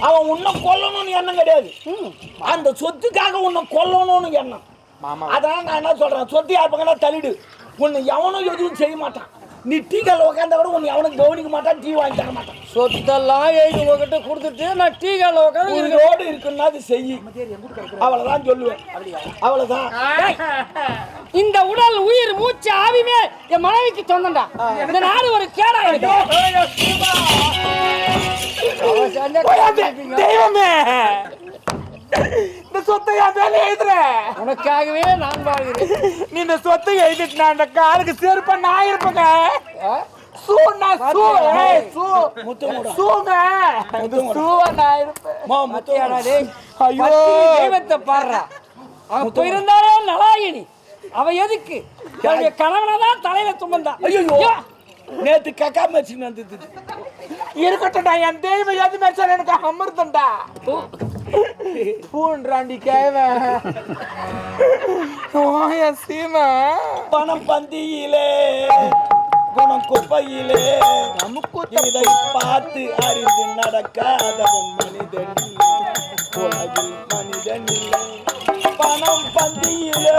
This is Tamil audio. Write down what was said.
அவன் உன்னை கொல்லணும்னு எண்ணம் கிடையாது. ம். அந்த சொத்துக்காக உன்னை கொல்லணும்னு எண்ணம். மாமா. அதான் நான் என்ன சொல்றேன்? சொத்து யார் பக்கம் தள்ளிடு. உன்னை எவனும் எதுவும் செய்ய மாட்டான். நீ டீ கல்ல உட்காந்தா கூட உன்னை எவனும் கவனிக்க மாட்டான் டீ வாங்கி தர மாட்டான். சொத்தெல்லாம் எழுதி உங்ககிட்ட கொடுத்துட்டு நான் டீ கால உட்காந்து உயிரோடு இருக்குன்னா அது செய். அவ்வளவுதான் சொல்லுவேன். அவ்வளவுதான் இந்த உடல் உயிர் மூச்சு ஆவிமே என் மனைவிக்கு சொந்தம்டா. இந்த நாடு ஒரு கேடா கேட்பீங்க. தெய்வமே இந்த சொத்தை என் மேல எழுதுற உனக்காகவே நான் வாழ்கிறேன் நீ இந்த சொத்தை எழுதிட்டு நான் அந்த காலுக்கு செருப்ப நான் இருப்பேங்க தெய்வத்தை பாடுறா அவன் போயிருந்தாலே நலாயினி அவ எதுக்கு கணவனை தான் தலையில சுமந்தா ஐயோ நேத்து கக்கா மச்சின்னு வந்தது இருக்கட்டும்டா என் தெய்வம் எது மேய்ச்சாலும் எனக்கு அமிர்தம்டா. பூன்றாண்டி கேவ. ஓ என் சீமா. பணம் பந்தியிலே குணம் குப்பையிலே. இதை பார்த்து அறிந்து நடக்காதவன் மனிதன். உலகில் மனிதன் இல்லை. பணம் பந்தியிலே